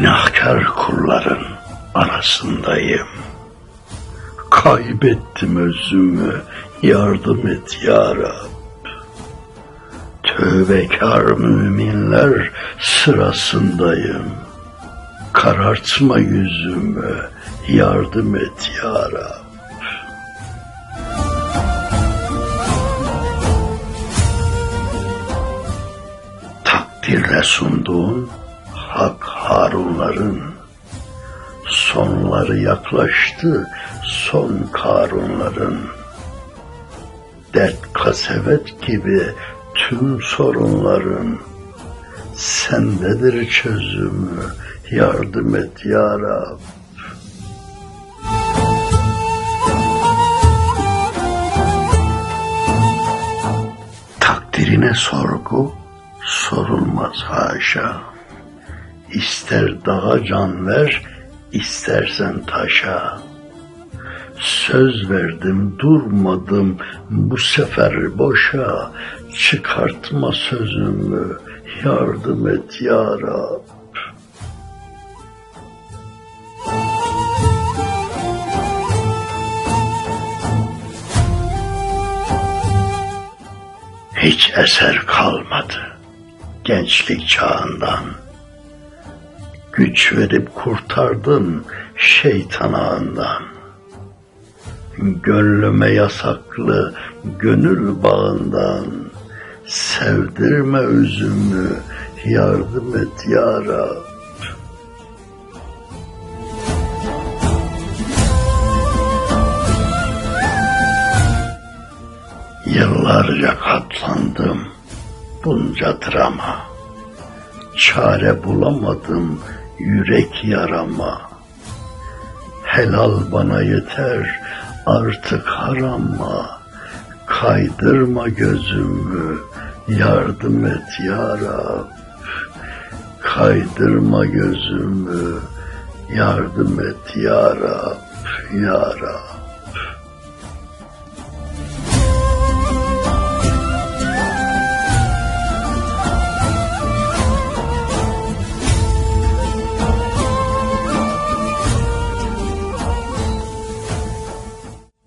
Tevekar kulların arasındayım. Kaybettim özümü, yardım et ya Rab. Tövbekar müminler sırasındayım. Karartma yüzümü, yardım et ya Rab. Takdirle sunduğun Harunların sonları yaklaştı son Karunların dert kasevet gibi tüm sorunların sendedir çözümü yardım et ya Rab. Takdirine sorgu sorulmaz haşa. İster dağa can ver, istersen taşa. Söz verdim durmadım bu sefer boşa. Çıkartma sözümü, yardım et ya Rab. Hiç eser kalmadı gençlik çağından. Güç verip kurtardın şeytan ağından. Gönlüme yasaklı gönül bağından. Sevdirme üzümü, yardım et ya. Yıllarca katlandım bunca drama. Çare bulamadım yürek yarama. Helal bana yeter artık harama. Kaydırma gözümü yardım et ya Rab. Kaydırma gözümü yardım et ya Rab, ya Rab.